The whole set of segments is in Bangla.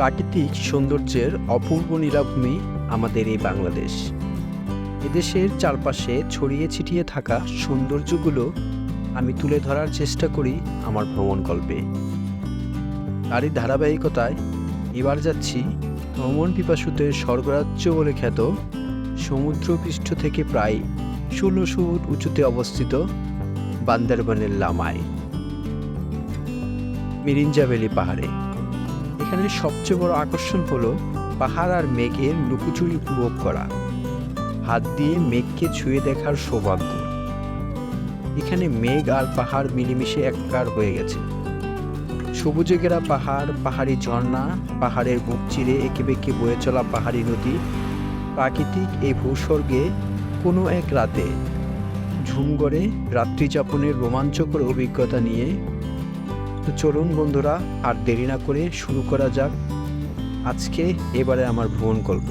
প্রাকৃতিক সৌন্দর্যের অপূর্ব নীলাভূমি আমাদের এই বাংলাদেশ। এদেশের চারপাশে ছড়িয়ে ছিটিয়ে থাকা সৌন্দর্যগুলো আমি তুলে ধরার চেষ্টা করি আমার ভ্রমণ গল্পে। তারই ধারাবাহিকতায় এবার যাচ্ছি ভ্রমণ পিপাসুদের স্বর্গরাজ্য বলে খ্যাত সমুদ্রপৃষ্ঠ থেকে প্রায় ষোলোশো ফুট উঁচুতে অবস্থিত বান্দরবানের লামায়, মিরিঞ্জা ভ্যালি পাহাড়ে। এখানে সবচেয়ে বড় আকর্ষণ হলো পাহাড় আর মেঘের লুকোচুরি উপভোগ করা। হাত দিয়ে মেঘকে ছুঁয়ে দেখার সৌভাগ্য। এখানে মেঘ আর পাহাড় মিলেমিশে একাকার হয়ে গেছে। সবুজে ঘেরা পাহাড়, পাহাড়ি ঝর্ণা, পাহাড়ের বুক চিরে এঁকে বেঁকে বয়ে চলা পাহাড়ি নদী, প্রাকৃতিক এই ভূস্বর্গে কোনো এক রাতে ঝুমগড়ে রাত্রিযাপনের রোমাঞ্চকর অভিজ্ঞতা নিয়ে তো চলুন বন্ধুরা, আর দেরি না করে শুরু করা যাক। আজকে এবারে আমার ভ্রমণ গল্প।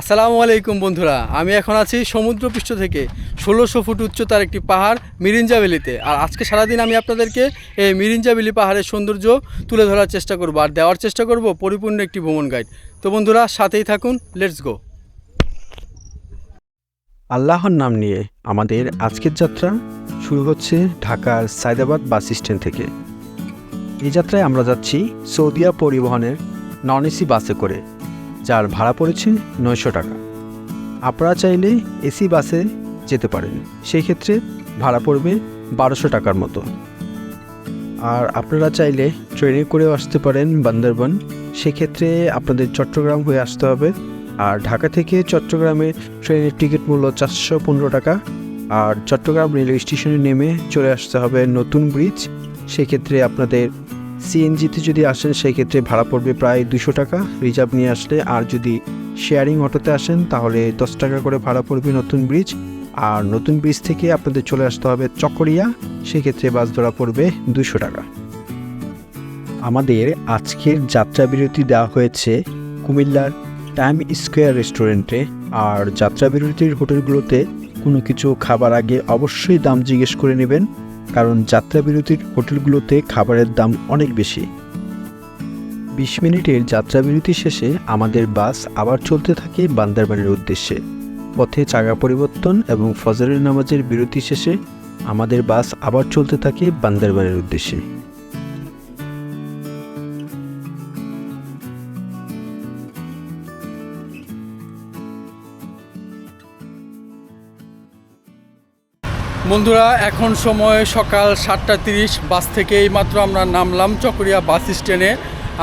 আসসালামু আলাইকুম বন্ধুরা, আমি এখন আছি সমুদ্রপৃষ্ঠ থেকে। ষোলোশো ফুট উচ্চতার একটি পাহাড়, মিরিঞ্জা ভ্যালিতে। আর আজকে সারাদিন আমি আপনাদেরকে এই মিরিঞ্জা ভ্যালি পাহাড়ের সৌন্দর্য তুলে ধরার চেষ্টা করব। আর দেওয়ার চেষ্টা করব পরিপূর্ণ একটি ভ্রমণ গাইড তো বন্ধুরা, সাথেই থাকুন লেটস গো আল্লাহর নাম নিয়ে আমাদের আজকের যাত্রা শুরু হচ্ছে ঢাকার সায়দাবাদ বাস স্ট্যান্ড থেকে। এই যাত্রায় আমরা যাচ্ছি সৌদিয়া পরিবহনের নন এসি বাসে করে, যার ভাড়া পড়েছে নয়শো টাকা। আপনারা চাইলে এসি বাসে যেতে পারেন, সেই ক্ষেত্রে ভাড়া পড়বে বারোশো টাকার মতো। আর আপনারা চাইলে ট্রেনে করেও আসতে পারেন বান্দরবান, সেক্ষেত্রে আপনাদের চট্টগ্রাম হয়ে আসতে হবে আর ঢাকা থেকে চট্টগ্রামে ট্রেনের টিকিট মূল্য চারশো পনেরো টাকা। আর চট্টগ্রাম রেলওয়ে স্টেশনে নেমে চলে আসতে হবে নতুন ব্রিজ। সেক্ষেত্রে আপনাদের সিএনজিতে যদি আসেন, সেক্ষেত্রে ভাড়া পড়বে প্রায় দুশো টাকা। রিজার্ভ নিয়ে আসলে আর যদি শেয়ারিং অটোতে আসেন, তাহলে দশ টাকা করে ভাড়া পড়বে নতুন ব্রিজ। আর নতুন ব্রিজ থেকে আপনাদের চলে আসতে হবে চকরিয়া। সেক্ষেত্রে বাস ধরা পড়বে দুশো টাকা। আমাদের আজকের যাত্রা বিরতি দেওয়া হয়েছে কুমিল্লার টাইম স্কোয়ার রেস্টুরেন্টে আর যাত্রা বিরতির হোটেলগুলোতে কোনো কিছু খাবার আগে অবশ্যই দাম জিজ্ঞেস করে নেবেন, কারণ যাত্রা বিরতির হোটেলগুলোতে খাবারের দাম অনেক বেশি। বিশ মিনিটের যাত্রা বিরতি শেষে আমাদের বাস আবার চলতে থাকে বান্দারবানের উদ্দেশ্যে। পথে চাগা পরিবর্তন এবং ফজরের নামাজের বিরতি শেষে আমাদের বাস আবার চলতে থাকে বান্দারবানের উদ্দেশ্যে। বন্ধুরা এখন সময় সকাল সাতটা তিরিশ। বাস থেকে এইমাত্র আমরা নামলাম চকরিয়া বাস স্ট্যান্ডে।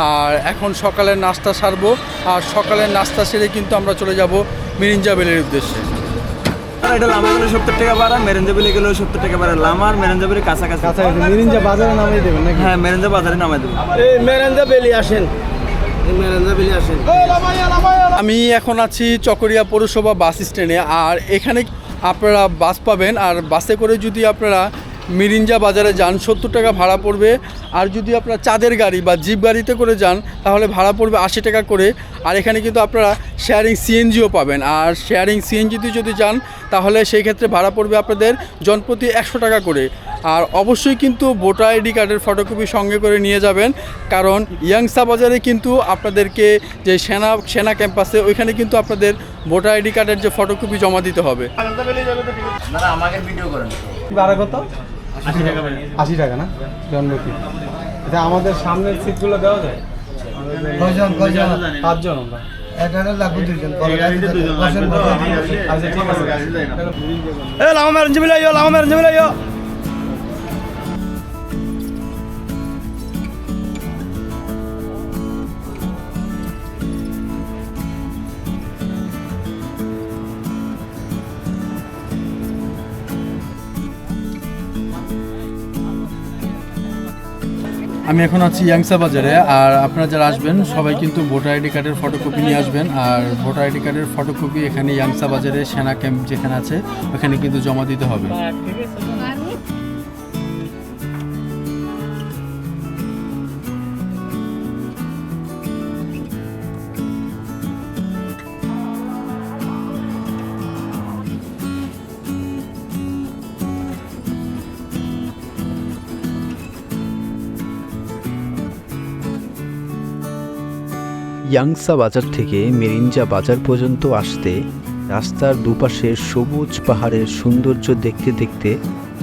আর এখন সকালের নাস্তা সারবো। আর সকালের নাস্তা সেরে কিন্তু আমরা চলে যাব মিরিঞ্জা বেলের উদ্দেশ্যে। আর এটা লামা গেলে সত্তর টাকা ভাড়া মেরেঞ্জাবিলি গেলে সত্তর টাকা ভাড়া। লামার মেরেঞ্জাবিলি কাছাকাছি। মিরিঞ্জা বাজারে নামিয়ে দেবেন নাকি? হ্যাঁ মেরেঞ্জা বাজারে নামাই দেবো এই মেরেন্দা বেলি আসেন। এই মেরেন্দা বেলি আসেন। আমি এখন আছি চকরিয়া পৌরসভা বাস স্ট্যান্ডে। আর এখানে আপনারা বাস পাবেন আর বাসে করে যদি আপনারা মিরিঞ্জা বাজারে যান, সত্তর টাকা ভাড়া পড়বে। আর যদি আপনারা চাঁদের গাড়ি বা জিপ গাড়িতে করে যান, তাহলে ভাড়া পড়বে আশি টাকা করে। আর এখানে কিন্তু আপনারা শেয়ারিং সিএনজিও পাবেন। আর শেয়ারিং সিএনজিতে যদি যান, তাহলে সেই ক্ষেত্রে ভাড়া পড়বে আপনাদের জনপ্রতি একশো টাকা করে। আর অবশ্যই কিন্তু ভোটার আইডি কার্ডের ফটোকপি সঙ্গে করে নিয়ে যাবেন। কারণ ইয়াংসা বাজারে কিন্তু আপনাদেরকে যে সেনা সেনা ক্যাম্পাসে ওইখানে কিন্তু আপনাদের ভোটার আইডি কার্ডের যে ফটোকপি জমা দিতে হবে। ভাড়া কত? আশি টাকা না? জন্মতি এটা আমাদের সামনের সিটগুলো দেওয়া যায়? কয়জন কয়জন? পাঁচজন আমরা। আচ্ছা ঠিক আছে। এ লামা মেরেঞ্জাবিলি আইও লামা মেরেঞ্জাবিলি আইও আমি এখন আছি ইয়াংসা বাজারে, আর আপনারা যারা আসবেন, সবাই কিন্তু ভোটার আইডি কার্ডের ফটোকপি নিয়ে আসবেন। আর ভোটার আইডি কার্ডের ফটোকপি এখানে ইয়াংসা বাজারে, সেনা ক্যাম্প যেখানে আছে, ওখানে কিন্তু জমা দিতে হবে। ইয়াংসা বাজার থেকে মেরিঞ্জা বাজার পর্যন্ত আসতে রাস্তার দুপাশে সবুজ পাহাড়ের সৌন্দর্য দেখতে দেখতে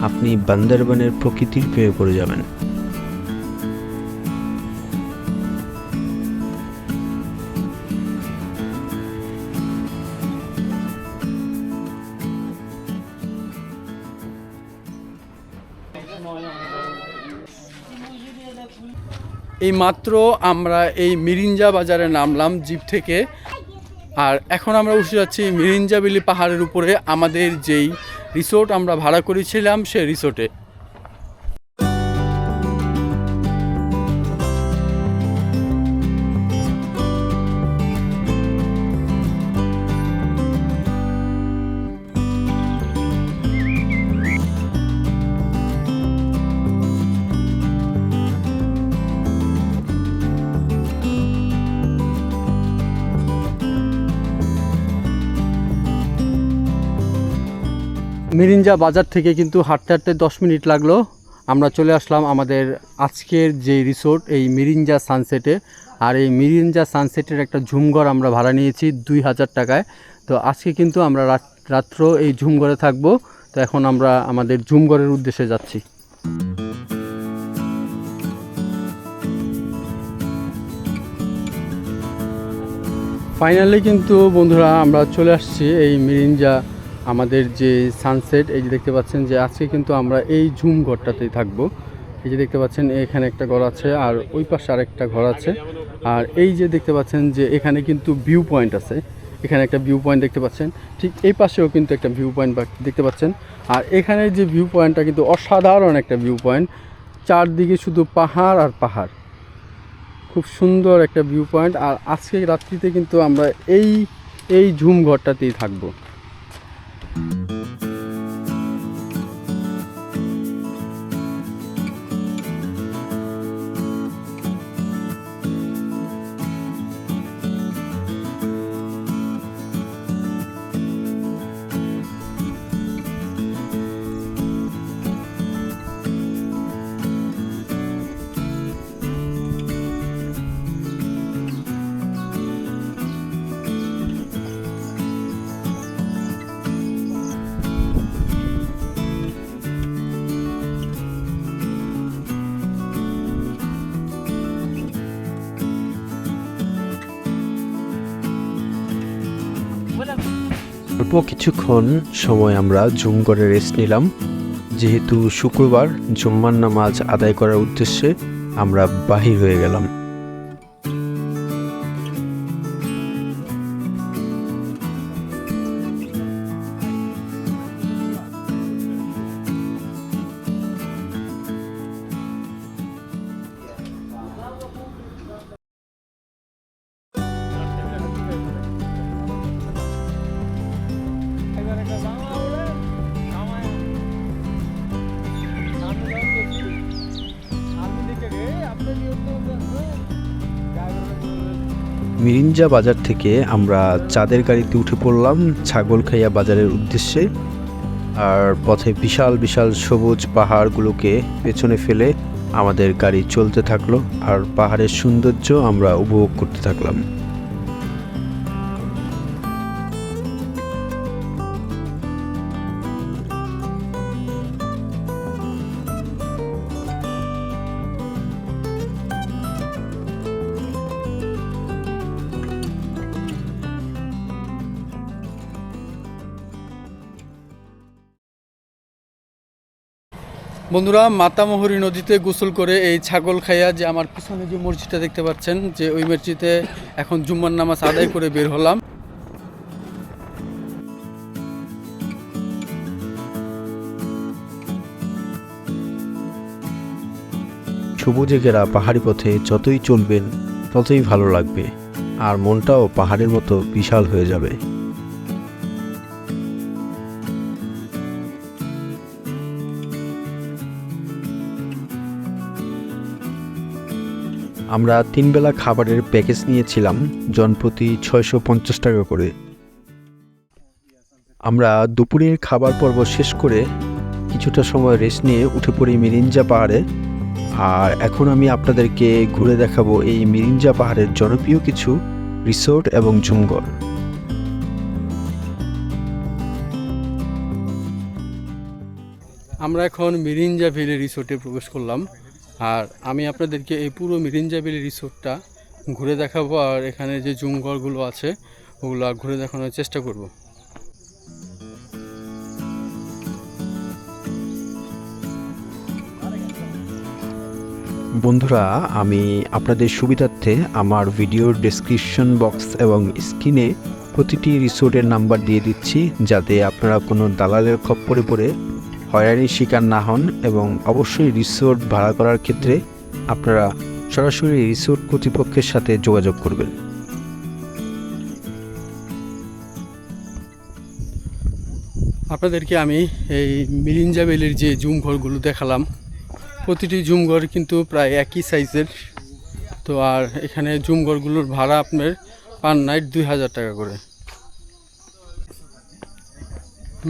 আপনি বান্দরবানের প্রকৃতির প্রেমে পড়ে যাবেন। এই মাত্র আমরা এই মিরিঞ্জা বাজারে নামলাম জিপ থেকে। আর এখন আমরা উঠে যাচ্ছি মিরিঞ্জাবিলি পাহাড়ের উপরে। আমাদের যেই রিসোর্ট আমরা ভাড়া করেছিলাম সেই রিসোর্টে। মিরিঞ্জা বাজার থেকে কিন্তু হাঁটতে হাঁটতে দশ মিনিট লাগল। আমরা চলে আসলাম আমাদের আজকের যে রিসোর্ট, এই মিরিঞ্জা সানসেটে। আর এই মিরিঞ্জা সানসেটের একটা ঝুমঘর আমরা ভাড়া নিয়েছি দুই হাজার টাকায়। তো আজকে কিন্তু আমরা রাত- রাত্র এই ঝুমঘরে থাকব। তো এখন আমরা আমাদের ঝুমঘরের উদ্দেশ্যে যাচ্ছি। ফাইনালি কিন্তু বন্ধুরা আমরা চলে আসছি এই মিরিঞ্জা আমাদের যে সানসেট এই যে দেখতে পাচ্ছেন যে আজকে কিন্তু আমরা এই ঝুম ঘরটাতেই থাকব। এই যে দেখতে পাচ্ছেন, এখানে একটা ঘর আছে আর ওই পাশে আরেকটা ঘর আছে। আর এই যে দেখতে পাচ্ছেন যে এখানে কিন্তু ভিউ পয়েন্ট আছে। এখানে একটা ভিউ পয়েন্ট দেখতে পাচ্ছেন। ঠিক এই পাশেও কিন্তু একটা ভিউ পয়েন্ট দেখতে পাচ্ছেন। আর এখানে যে ভিউ পয়েন্টটা কিন্তু অসাধারণ একটা ভিউ পয়েন্ট চারদিকে শুধু পাহাড় আর পাহাড়। খুব সুন্দর একটা ভিউ পয়েন্ট আর আজকে রাত্রিতে কিন্তু আমরা এই এই ঝুম ঘরটাতেই থাকব। অল্প কিছুক্ষণ সময় আমরা জুম করে রেস্ট নিলাম। যেহেতু শুক্রবার জুম্মার নামাজ আদায় করার উদ্দেশ্যে আমরা বাহির হয়ে গেলাম। মিরিঞ্জা বাজার থেকে আমরা চাঁদের গাড়িতে উঠে পড়লাম ছাগলখাইয়া বাজারের উদ্দেশ্যে। আর পথে বিশাল বিশাল সবুজ পাহাড়গুলোকে পেছনে ফেলে আমাদের গাড়ি চলতে থাকল। আর পাহাড়ের সৌন্দর্য আমরা উপভোগ করতে থাকলাম। বন্ধুরা, মাতামহরী নদীতে গোসল করে এই ছাগল খাইয়া যে আমার পিছনে যে মসজিদটা দেখতে পাচ্ছেন, যে ওই মসজিদে এখন জুম্মার নামাজ আদায় করে বের হলাম। সবুজে ঘেরা পাহাড়ি পথে যতই চলবেন, ততই ভালো লাগবে। আর মনটাও পাহাড়ের মতো বিশাল হয়ে যাবে। আমরা তিনবেলা খাবারের প্যাকেজ নিয়েছিলাম, জনপ্রতি ছয়শো পঞ্চাশ টাকা করে। আমরা দুপুরের খাবার পর্ব শেষ করে কিছুটা সময় রেস্ট নিয়ে উঠে পড়ি মিরিঞ্জা পাহাড়ে। আর এখন আমি আপনাদেরকে ঘুরে দেখাবো এই মিরিঞ্জা পাহাড়ের জনপ্রিয় কিছু রিসোর্ট এবং ঝুমঘর আমরা এখন মিরিঞ্জা ভ্যালি রিসোর্টে প্রবেশ করলাম। আর আমি আপনাদেরকে এই পুরো মিরিঞ্জা ভ্যালি রিসোর্টটা ঘুরে দেখাবো, আর এখানে যে জুমঘরগুলো আছে, ওগুলো ঘুরে দেখানোর চেষ্টা করব। বন্ধুরা, আমি আপনাদের সুবিধার্থে আমার ভিডিওর ডেসক্রিপশন বক্স এবং স্ক্রিনে প্রতিটি রিসোর্টের নাম্বার দিয়ে দিচ্ছি, যাতে আপনারা কোনো দালালের খপ্পরে পড়ে হয়রানির শিকার না হন এবং অবশ্যই রিসোর্ট ভাড়া করার ক্ষেত্রে আপনারা সরাসরি রিসোর্ট কর্তৃপক্ষের সাথে যোগাযোগ করবেন। আপনাদেরকে আমি এই মিরিঞ্জা ভ্যালির যে জুম ঘরগুলো দেখালাম, প্রতিটি জুম ঘর কিন্তু প্রায় একই সাইজের। তো আর এখানে জুম ঘরগুলোর ভাড়া আপনার পার নাইট দুই হাজার টাকা করে।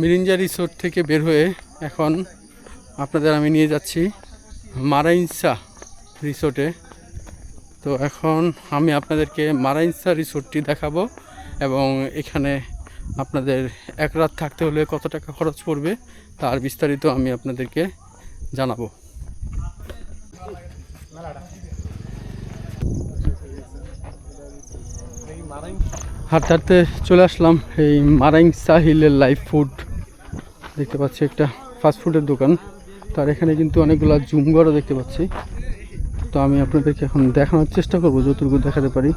মিরিঞ্জা রিসোর্ট থেকে বের হয়ে এখন আপনাদের আমি নিয়ে যাচ্ছি মারাইনসা রিসোর্টে। তো এখন আমি আপনাদেরকে মারাইনসা রিসোর্টটি দেখাবো এবং এখানে আপনাদের এক রাত থাকতে হলে কত টাকা খরচ পড়বে তার বিস্তারিত আমি আপনাদেরকে জানাব। হাঁটতে হাঁটতে চলে আসলাম এই মারাইং সাহিলের লাইফ ফুড। দেখতে পাচ্ছি একটা ফাস্ট ফুডের দোকান। তার এখানে কিন্তু অনেকগুলো জুমঘরও দেখতে পাচ্ছি। তো আমি আপনাদেরকে এখন দেখানোর চেষ্টা করব, যতটুকু দেখাতে পারি।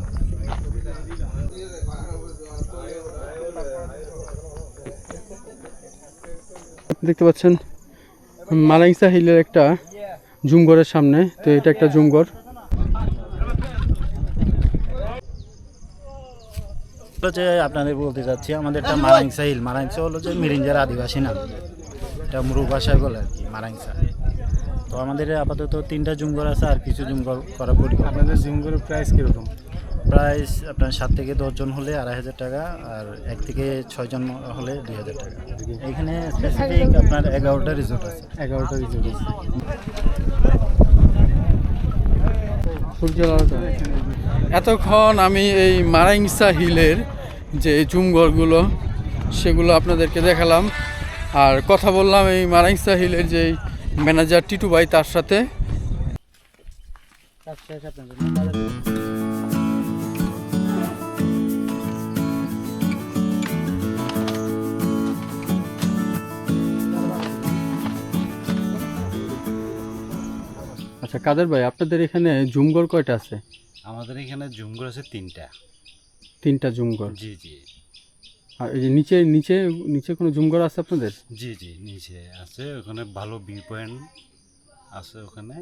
দেখতে পাচ্ছেন মালাইংসা হিলের একটা জুমঘরের সামনে। তো এটা একটা জুমঘর হলো যে আপনাদের বলতে চাচ্ছি, আমাদের একটা মারাংসা হিল মারাংসা হলো যে মিরিঞ্জার আদিবাসী নাম। এটা মুরু ভাষায় বলে আর কি মারাংসা। তো আমাদের আপাতত তিনটা জুমঘর আছে আর কিছু জুমঘর করা পরিকল্পনা। আপনাদের জিমগুলোর প্রাইস কীরকম? প্রাইস আপনার সাত থেকে দশজন হলে আড়াই হাজার টাকা আর এক থেকে ছয়জন হলে দুই হাজার টাকা। এখানে স্পেসিফিক আপনার এগারোটা রিসোর্ট আছে। এগারোটা রিজোর্ট আছে। এতক্ষণ আমি এই মারাইংসা হিলের যে জুমঘরগুলো সেগুলো আপনাদেরকে দেখালাম। আর কথা বললাম এই মারাইংসা হিলের যে ম্যানেজার টিটু ভাই তার সাথে। আচ্ছা কাদের ভাই আপনাদের এখানে জুমঘর কয়টা আছে? আমাদের এখানে জুমঘর আছে তিনটা। তিনটা জুমঘর। জি জি। আর এই যে নিচে নিচে নিচে কোনো জুমঘর আছে আপনাদের? জি জি নিচে আছে। ওখানে ভালো ভিউ পয়েন্ট আছে ওখানে।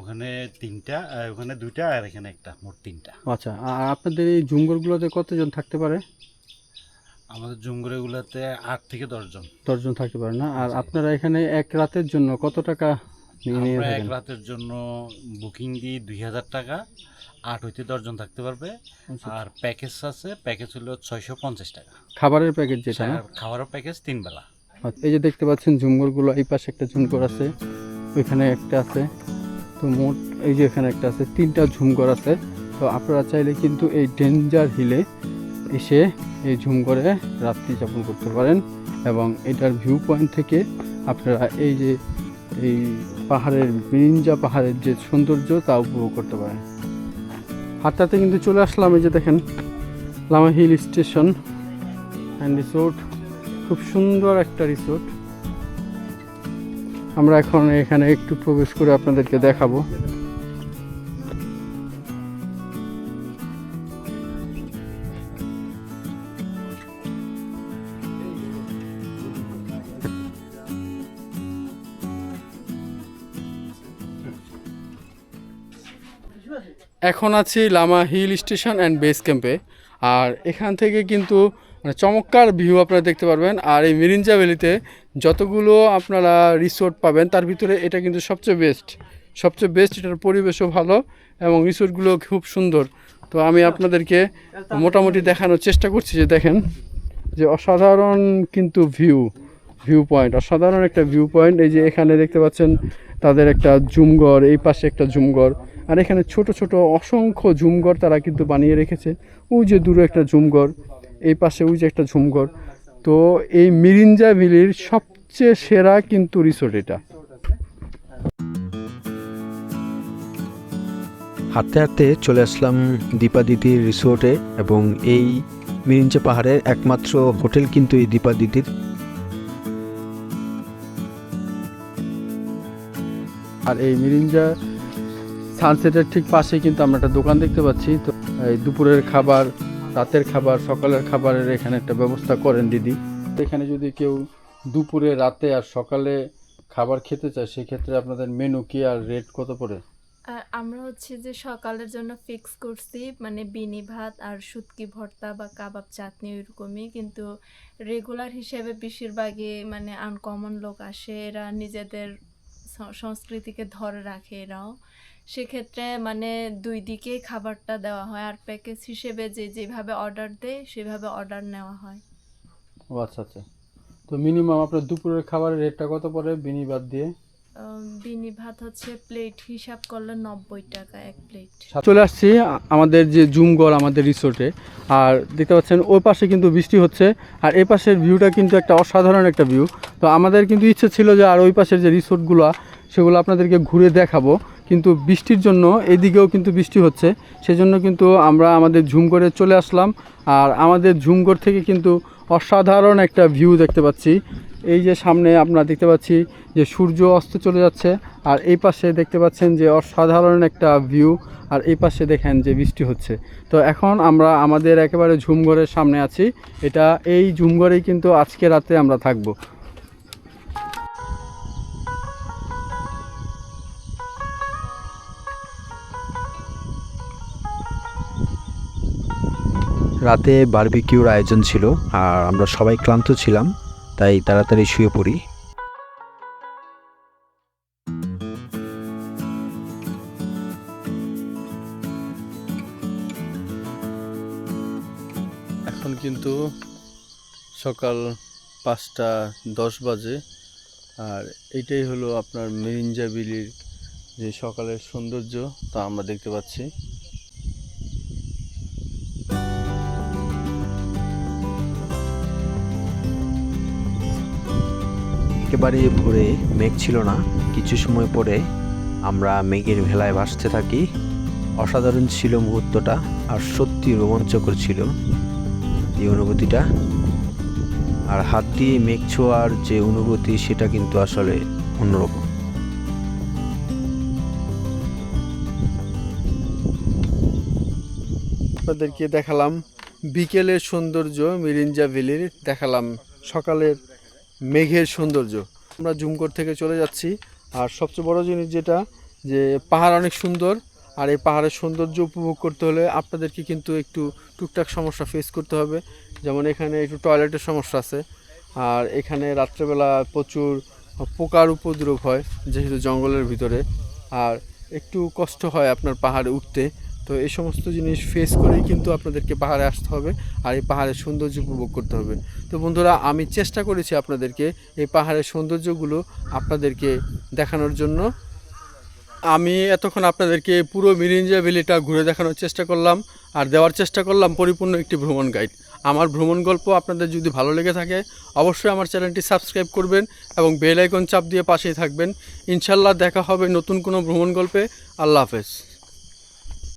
ওখানে তিনটা আহ, ওখানে দুইটা আর এখানে একটা মোট তিনটা। আচ্ছা আর আপনাদের এই জুমঘরগুলোতে কতজন থাকতে পারে? আমাদের জুমঘরগুলোতে আট থেকে দশজন দশজন থাকতে পারে না? আর আপনারা এখানে এক রাতের জন্য কত টাকা আমরা এক রাতের জন্য বুকিং দিই দুই হাজার টাকা। আট হইতে দশজন থাকতে পারবে। আচ্ছা। আর প্যাকেজ আছে প্যাকেজ হলো ছয়শো পঞ্চাশ টাকা। খাবারের প্যাকেজ যেটা খাবারের প্যাকেজ তিন বেলা। আচ্ছা, এই যে দেখতে পাচ্ছেন ঝুমঘরগুলো এই পাশে একটা ঝুমঘর আছে ওইখানে একটা আছে। তো মোট এই যে এখানে একটা আছে তিনটা ঝুমঘর আছে। তো আপনারা চাইলে কিন্তু এই ডেঞ্জার হিলে এসে এই ঝুমঘরে রাত্রি যাপন করতে পারেন এবং এটার ভিউ পয়েন্ট থেকে আপনারা এই যে এই পাহাড়ের মিরিঞ্জা পাহাড়ের যে সৌন্দর্য তা উপভোগ করতে পারেন। হাতটাতে কিন্তু চলে আসলাম, এই যে দেখেন, Lama hill station and resort খুব সুন্দর একটা রিসোর্ট আমরা এখন এখানে একটু প্রবেশ করে আপনাদেরকে দেখাবো। এখন আছি Lama hill station and base ক্যাম্পে। আর এখান থেকে কিন্তু মানে চমৎকার ভিউ আপনারা দেখতে পারবেন। আর এই মিরিঞ্জা ভ্যালিতে যতগুলো আপনারা রিসোর্ট পাবেন, তার ভিতরে এটা কিন্তু সবচেয়ে বেস্ট সবচেয়ে বেস্ট এটার পরিবেশও ভালো এবং রিসোর্টগুলো খুব সুন্দর। তো আমি আপনাদেরকে মোটামুটি দেখানোর চেষ্টা করছি যে দেখেন যে অসাধারণ কিন্তু ভিউ ভিউ পয়েন্ট অসাধারণ একটা ভিউ পয়েন্ট এই যে এখানে দেখতে পাচ্ছেন তাদের একটা জুমঘর, এই পাশে একটা জুমঘর। আর এখানে ছোট ছোট অসংখ্য ঝুমঘর তারা কিন্তু বানিয়ে রেখেছে। ওই যে দূরে একটা ঝুমঘর এই পাশে ওই যে একটা ঝুমঘর। তো এই মিরিঞ্জা ভ্যালির সবচেয়ে সেরা কিন্তু রিসোর্ট এটা। হাঁটতে হাঁটতে চলে আসলাম দীপাদিদির রিসোর্টে এবং এই মিরিঞ্জা পাহাড়ের একমাত্র হোটেল কিন্তু এই দীপাদিদির আর এই মিরিঞ্জা সানসেটের ঠিক পাশেই কিন্তু আমরা একটা দোকান দেখতে পাচ্ছি। তো এই দুপুরের খাবার, রাতের খাবার, সকালের খাবারের এখানে একটা ব্যবস্থা করেন দিদি। এখানে যদি কেউ দুপুরে, রাতে আর সকালে খাবার খেতে চায়, সেক্ষেত্রে আপনাদের মেনু কি আর রেট কত পড়ে? আর আমরা হচ্ছে যে সকালের জন্য ফিক্স করছি মানে বিনি ভাত আর শুটকি ভর্তা বা কাবাব চাটনি ওইরকমই। কিন্তু রেগুলার হিসেবে বেশিরভাগই মানে আনকমন লোক আসে, এরা নিজেদের সংস্কৃতিকে ধরে রাখে এরাও। সেক্ষেত্রে মানে দুই দিকেই খাবারটা দেওয়া হয় আর প্যাকেজ হিসেবে যে যেভাবে অর্ডার দেয় সেভাবে অর্ডার নেওয়া হয়। ও আচ্ছা আচ্ছা। তো মিনিমাম আপনার দুপুরের খাবারের রেটটা কত পড়ে বিনি বাদ দিয়ে? বিনি ভাত হচ্ছে প্লেট হিসাব করলে নব্বই টাকা এক প্লেট চলে আসছি আমাদের যে জুমগড় আমাদের রিসোর্টে আর দেখতে পাচ্ছেন ওই পাশে কিন্তু বৃষ্টি হচ্ছে আর এই পাশের ভিউটা কিন্তু একটা অসাধারণ একটা ভিউ তো আমাদের কিন্তু ইচ্ছে ছিল যে আর ওই পাশের যে রিসোর্টগুলো সেগুলো আপনাদেরকে ঘুরে দেখাবো। কিন্তু বৃষ্টির জন্য এদিকেও কিন্তু বৃষ্টি হচ্ছে। সেজন্য কিন্তু আমরা আমাদের ঝুমগড়ে চলে আসলাম। আর আমাদের ঝুমগড় থেকে কিন্তু অসাধারণ একটা ভিউ দেখতে পাচ্ছি। এই যে সামনে আপনারা দেখতে পাচ্ছি যে সূর্য অস্ত চলে যাচ্ছে। আর এই পাশে দেখতে পাচ্ছেন যে অসাধারণ একটা ভিউ আর এই পাশে দেখেন যে বৃষ্টি হচ্ছে। তো এখন আমরা আমাদের একেবারে ঝুমঘরের সামনে আছি। এটা এই ঝুমঘরেই কিন্তু আজকে রাতে আমরা থাকব। রাতে বারবিকিউর আয়োজন ছিল আর আমরা সবাই ক্লান্ত ছিলাম, তাই তাড়াতাড়ি শুয়ে পড়ি। এখন কিন্তু সকাল পাঁচটা দশ বাজে, আর এটাই হলো আপনার মেরিঞ্জা বিলির যে সকালের সৌন্দর্য, তা আমরা দেখতে পাচ্ছি। একেবারে ভোরে মেঘ ছিল না। কিছু সময় পরে আমরা মেঘের ভেলায় ভাসতে থাকি। অসাধারণ ছিল মুহূর্তটা আর সত্যি রোমাঞ্চকর ছিল এই অনুভূতিটা। আর হাত দিয়ে মেঘ ছোঁয়ার যে অনুভূতি, সেটা কিন্তু আসলে অন্যরকম। আপনাদেরকে দেখালাম বিকেলের সৌন্দর্য মিরিঞ্জা ভ্যালির। দেখালাম সকালের মেঘের সৌন্দর্য। আমরা ঝুমকর থেকে চলে যাচ্ছি। আর সবচেয়ে বড় জিনিস যেটা, যে পাহাড় অনেক সুন্দর, আর এই পাহাড়ের সৌন্দর্য উপভোগ করতে হলে আপনাদেরকে কিন্তু একটু টুকটাক সমস্যা ফেস করতে হবে। যেমন এখানে একটু টয়লেটের সমস্যা আছে। আর এখানে রাত্রেবেলা প্রচুর পোকার উপদ্রব হয়, যেহেতু জঙ্গলের ভিতরে। আর একটু কষ্ট হয় আপনার পাহাড়ে উঠতে। তো এই সমস্ত জিনিস ফেস করেই কিন্তু আপনাদেরকে পাহাড়ে আসতে হবে আর এই পাহাড়ের সৌন্দর্য উপভোগ করতে হবে। তো বন্ধুরা, আমি চেষ্টা করেছি আপনাদেরকে এই পাহাড়ের সৌন্দর্যগুলো আপনাদেরকে দেখানোর জন্য। আমি এতক্ষণ আপনাদেরকে পুরো মিরিঞ্জা ভ্যালিটা ঘুরে দেখানোর চেষ্টা করলাম আর দেওয়ার চেষ্টা করলাম পরিপূর্ণ একটি ভ্রমণ গাইড আমার ভ্রমণ গল্প আপনাদের যদি ভালো লেগে থাকে, অবশ্যই আমার চ্যানেলটি সাবস্ক্রাইব করবেন এবং বেল আইকন চাপ দিয়ে পাশেই থাকবেন। ইনশাল্লাহ দেখা হবে নতুন কোনো ভ্রমণ গল্পে। আল্লাহ হাফেজ।